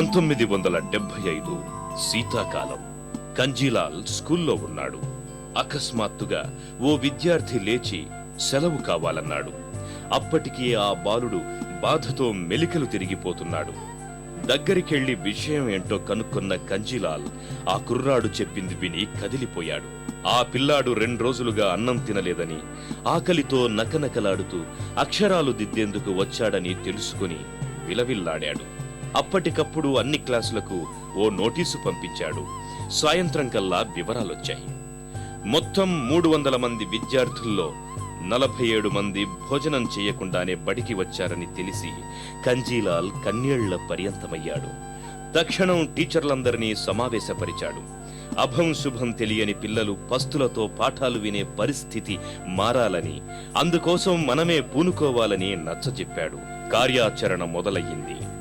పంతొమ్మిది వందల డెబ్బై ఐదు శీతాకాలం. కంజీలాల్ స్కూల్లో ఉన్నాడు. అకస్మాత్తుగా ఓ విద్యార్థి లేచి సెలవు కావాలన్నాడు. అప్పటికి ఆ బాలుడు బాధతో మెలికలు తిరిగిపోతున్నాడు. దగ్గరికెళ్ళి విషయం ఏంటో కనుక్కున్న కంజీలాల్ ఆ కుర్రాడు చెప్పింది విని కదిలిపోయాడు. ఆ పిల్లాడు రెండు రోజులుగా అన్నం తినలేదని ఆకలితో నకనకలాడుతూ అక్షరాలు దిద్దేందుకు వచ్చాడని తెలుసుకుని విలవిల్లాడాడు. అప్పటికప్పుడు అన్ని క్లాసులకు ఓ నోటీసు పంపించాడు. సాయంత్రం కల్లా వివరాలొచ్చాయి. మొత్తం మూడు వందల మంది విద్యార్థుల్లో నలభై ఏడు మంది భోజనం చేయకుండానే బడికి వచ్చారని తెలిసి కంజీలాల్ కన్నీళ్ళ పర్యంతమయ్యాడు. తక్షణం టీచర్లందరినీ సమావేశపరిచాడు. అభం శుభం తెలియని పిల్లలు పస్తులతో పాఠాలు వినే పరిస్థితి మారాలని అందుకోసం మనమే పూనుకోవాలని నచ్చజెప్పాడు. కార్యాచరణ మొదలయ్యింది.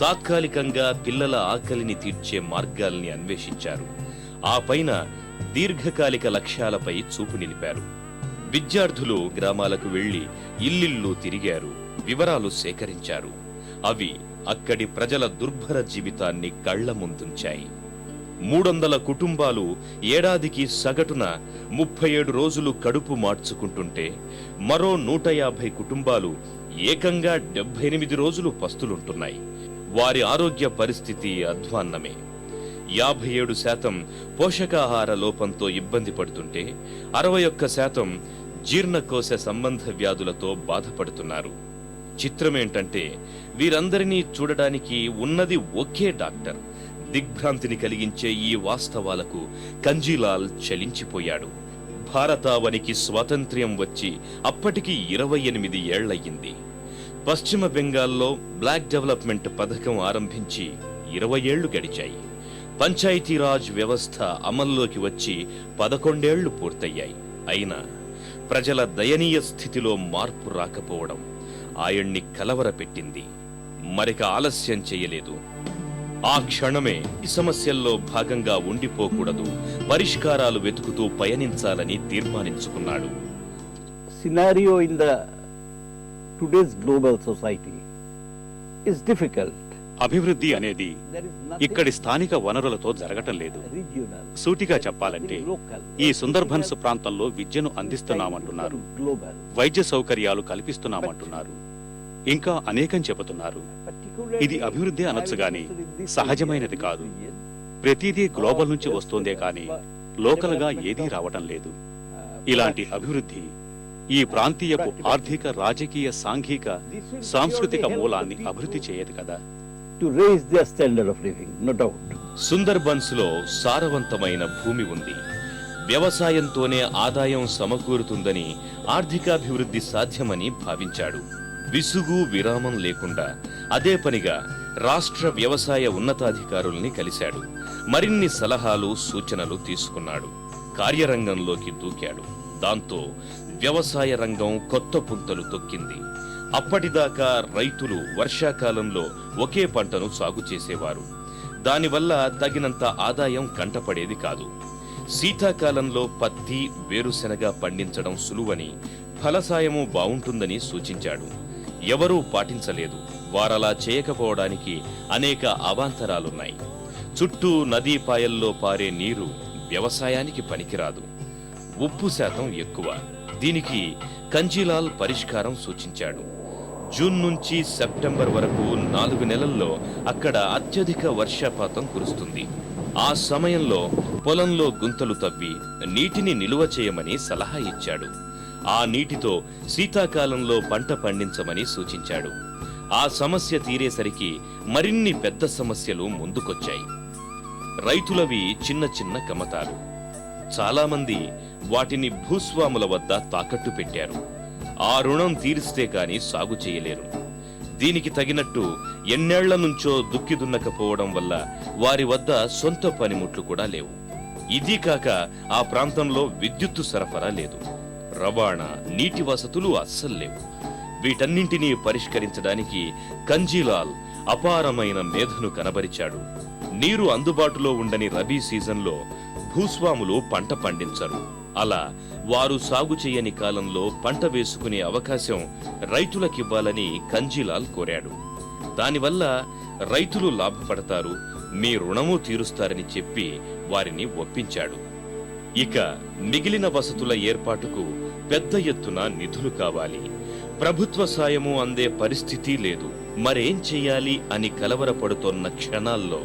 తాత్కాలికంగా పిల్లల ఆకలిని తీర్చే మార్గాల్ని అన్వేషించారు. ఆ పైన దీర్ఘకాలిక లక్ష్యాలపై చూపు నిలిపారు. విద్యార్థులు గ్రామాలకు వెళ్ళి ఇల్లిల్లు తిరిగారు వివరాలు సేకరించారు. అవి అక్కడి ప్రజల దుర్భర జీవితాన్ని కళ్ళ ముందుంచాయి. మూడొందల కుటుంబాలు ఏడాదికి సగటున ముప్పై ఏడు రోజులు కడుపు మార్చుకుంటుంటే మరో నూట యాభై కుటుంబాలు ఏకంగా డెబ్బై ఎనిమిది రోజులు పస్తులుంటున్నాయి. వారి ఆరోగ్య పరిస్థితి అధ్వాన్నమే. యాభై ఏడు శాతం పోషకాహార లోపంతో ఇబ్బంది పడుతుంటే అరవై ఒక్క శాతం జీర్ణకోశ సంబంధ వ్యాధులతో బాధపడుతున్నారు. చిత్రమేంటంటే వీరందరినీ చూడడానికి ఉన్నది ఒకే డాక్టర్. దిగ్భ్రాంతిని కలిగించే ఈ వాస్తవాలకు కంజీలాల్ చలించిపోయాడు. భారతావనికి స్వాతంత్ర్యం వచ్చి అప్పటికి ఇరవై ఎనిమిది ఏళ్ళయ్యింది పశ్చిమ బెంగాల్లో బ్లాక్ డెవలప్మెంట్ పథకం ఆరంభించి ఇరవై ఏళ్ళు గడిచాయి. పంచాయతీరాజ్ వ్యవస్థ అమల్లోకి వచ్చి పదకొండేళ్ళు పూర్తయ్యాయి. అయినా ప్రజల దయనీయ స్థితిలో మార్పు రాకపోవడం ఆయన్ని కలవరపెట్టింది. మరిక ఆలస్యం చేయలేదు. ఆ క్షణమే ఈ సమస్యల్లో భాగంగా ఉండిపోకూడదు పరిష్కారాలు వెతుకుతూ పయనించాలని తీర్మానించుకున్నాడు. Scenario in the today's global society is difficult. అభివృద్ధి అనేది ఇక్కడి స్థానిక వనరులతో జరగటం లేదు సూటిగా చెప్పాలంటే. ఈ సుందర్బన్స్ ప్రాంతంలో విద్యను అందిస్తున్నామంటున్నారు. వైద్య సౌకర్యాలు కల్పిస్తున్నామంటున్నారు ఇంకా అనేకం చెబుతున్నారు ఇది అభివృద్ధి అనొచ్చు గాని సహజమైనది కాదు. ప్రతిదీ గ్లోబల్ నుంచి వస్తోందే కానీ లోకల్గా ఏదీ రావటం లేదు uh, ఇలాంటి అభివృద్ధి ఈ ప్రాంతీయపు ఆర్థిక రాజకీయ సాంఘిక సాంస్కృతిక మూలాన్ని అభివృద్ధి చేయదు కదా. To raise their standard of living, no doubt. సుందర్బన్స్లో సారవంతమైన భూమి ఉంది. వ్యవసాయంతోనే ఆదాయం సమకూరుతుందని ఆర్థికాభివృద్ధి సాధ్యమని భావించాడు. విసుగు విరామం లేకుండా అదే పనిగా రాష్ట్ర వ్యవసాయ ఉన్నతాధికారుల్ని కలిశాడు. మరిన్ని సలహాలు సూచనలు తీసుకున్నాడు. కార్యరంగంలోకి దూకాడు. దాంతో వ్యవసాయ రంగం కొత్త పుంతలు తొక్కింది. అప్పటిదాకా రైతులు వర్షాకాలంలో ఒకే పంటను సాగు చేసేవారు. దానివల్ల తగినంత ఆదాయం కంటపడేది కాదు. శీతాకాలంలో పత్తి వేరుశెనగ పండించడం సులువని ఫలసాయము బావుంటుందని సూచించాడు. ఎవరూ పాటించలేదు. వారలా చేయకపోవడానికి అనేక అవాంతరాలున్నాయి. చుట్టూ నదీపాయల్లో పారే నీరు వ్యవసాయానికి పనికిరాదు. ఉప్పు శాతం ఎక్కువ. దీనికి కంజీలాల్ పరిష్కారం సూచించాడు. జూన్ నుంచి సెప్టెంబర్ వరకు నాలుగు నెలల్లో అక్కడ అత్యధిక వర్షపాతం కురుస్తుంది. ఆ సమయంలో పొలంలో గుంతలు తవ్వి నీటిని నిలువ చేయమని సలహా ఇచ్చాడు. ఆ నీటితో శీతాకాలంలో పంట పండించమని సూచించాడు. ఆ సమస్య తీరేసరికి మరిన్ని పెద్ద సమస్యలు ముందుకొచ్చాయి. రైతులవి చిన్న చిన్న కమతాలు. చాలామంది వాటిని భూస్వాముల వద్ద తాకట్టు పెట్టారు. ఆ రుణం తీరిస్తే కాని సాగు చేయలేరు. దీనికి తగినట్టు ఎన్నేళ్ళ నుంచో దుక్కి దున్నకపోవడం వల్ల వారి వద్ద సొంత పనిముట్లు కూడా లేవు. ఇది కాక ఆ ప్రాంతంలో విద్యుత్తు సరఫరా లేదు. రవాణా నీటి వసతులు అస్సలు లేవు. వీటన్నింటినీ పరిష్కరించడానికి కంజీలాల్ అపారమైన మేధను కనబరిచాడు. నీరు అందుబాటులో ఉండని రబీ సీజన్లో భూస్వాములు పంట పండించరు. అలా వారు సాగు చేయని కాలంలో పంట వేసుకునే అవకాశం రైతులకివ్వాలని కంజీలాల్ కోరాడు. దానివల్ల రైతులు లాభపడతారు మీ రుణము తీరుస్తారని చెప్పి వారిని ఒప్పించాడు. ఇక మిగిలిన వసతుల ఏర్పాటుకు పెద్ద ఎత్తున నిధులు కావాలి. ప్రభుత్వ సాయము అందే పరిస్థితి లేదు. మరేం చెయ్యాలి అని కలవరపడుతోన్న క్షణాల్లో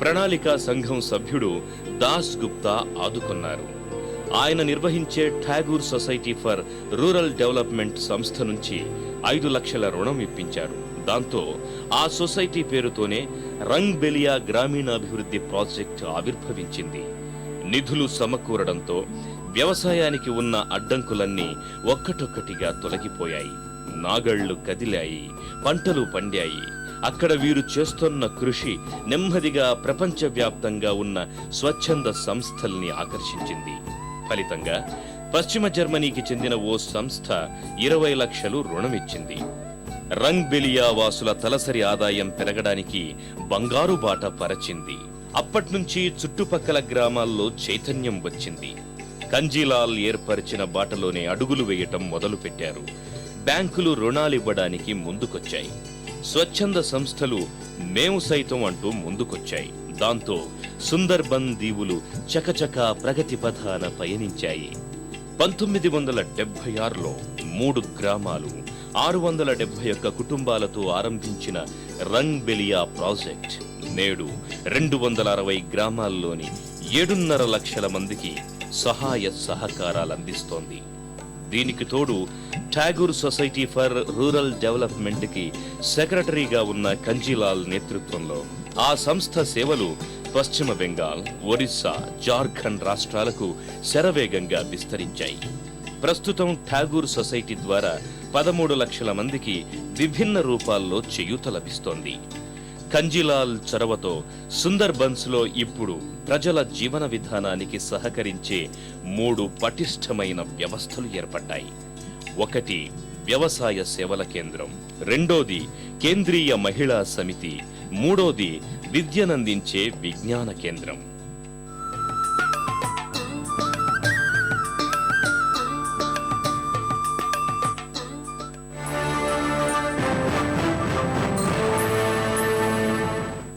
ప్రణాళికా సంఘం సభ్యుడు దాస్ గుప్తా ఆదుకున్నారు. ఆయన నిర్వహించే Tagore society for rural development సంస్థ నుంచి ఐదు లక్షల రుణం ఇప్పించారు. దాంతో ఆ సొసైటీ పేరుతోనే రంగ్ బెలియా గ్రామీణాభివృద్ధి ప్రాజెక్ట్ ఆవిర్భవించింది. నిధులు సమకూరడంతో వ్యవసాయానికి ఉన్న అడ్డంకులన్నీ ఒక్కటొక్కటిగా తొలగిపోయాయి. నాగళ్ళు కదిలాయి పంటలు పండాయి. అక్కడ వీరు చేస్తున్న కృషి నెమ్మదిగా ప్రపంచవ్యాప్తంగా ఉన్న స్వచ్ఛంద సంస్థల్ని ఆకర్షించింది. ఫలితంగా పశ్చిమ జర్మనీకి చెందిన ఓ సంస్థ ఇరవై లక్షలు రుణమిచ్చింది. రంగ్ బెలియా వాసుల తలసరి ఆదాయం పెరగడానికి బంగారు బాట పరచింది. అప్పట్నుంచి చుట్టుపక్కల గ్రామాల్లో చైతన్యం వచ్చింది. కంజీలాల్ ఏర్పరిచిన బాటలోనే అడుగులు వేయటం మొదలుపెట్టారు. బ్యాంకులు రుణాలివ్వడానికి ముందుకొచ్చాయి. స్వచ్ఛంద సంస్థలు మేము సైతం అంటూ ముందుకొచ్చాయి. దాంతో సుందర్బన్ దీవులు చకచకా ప్రగతి పథాన పయనించాయి. పంతొమ్మిది వందల డెబ్బై ఆరులో మూడు గ్రామాలు ఆరు వందల డెబ్బై ఒక్క కుటుంబాలతో ఆరంభించిన రంగ్ బెలియా ప్రాజెక్ట్ నేడు రెండు వందల అరవై గ్రామాల్లోని ఏడున్నర లక్షల మందికి సహాయ సహకారాలు అందిస్తోంది దీనికి తోడు ఠాగూర్ సొసైటీ ఫర్ రూరల్ డెవలప్మెంట్కి సెక్రటరీగా ఉన్న కంజీలాల్ నేతృత్వంలో ఆ సంస్థ సేవలు పశ్చిమ బెంగాల్ ఒరిస్సా జార్ఖండ్ రాష్ట్రాలకు శరవేగంగా విస్తరించాయి. ప్రస్తుతం ఠాగూర్ సొసైటీ ద్వారా పదమూడు లక్షల మందికి విభిన్న రూపాల్లో చేయూత లభిస్తోంది. కంజిలాల్ చొరవతో సుందర్బన్స్లో ఇప్పుడు ప్రజల జీవన విధానానికి సహకరించే మూడు పటిష్టమైన వ్యవస్థలు ఏర్పడ్డాయి. ఒకటి వ్యవసాయ సేవల కేంద్రం రెండోది కేంద్రీయ మహిళా సమితి మూడోది విద్యనందించే విజ్ఞాన కేంద్రం.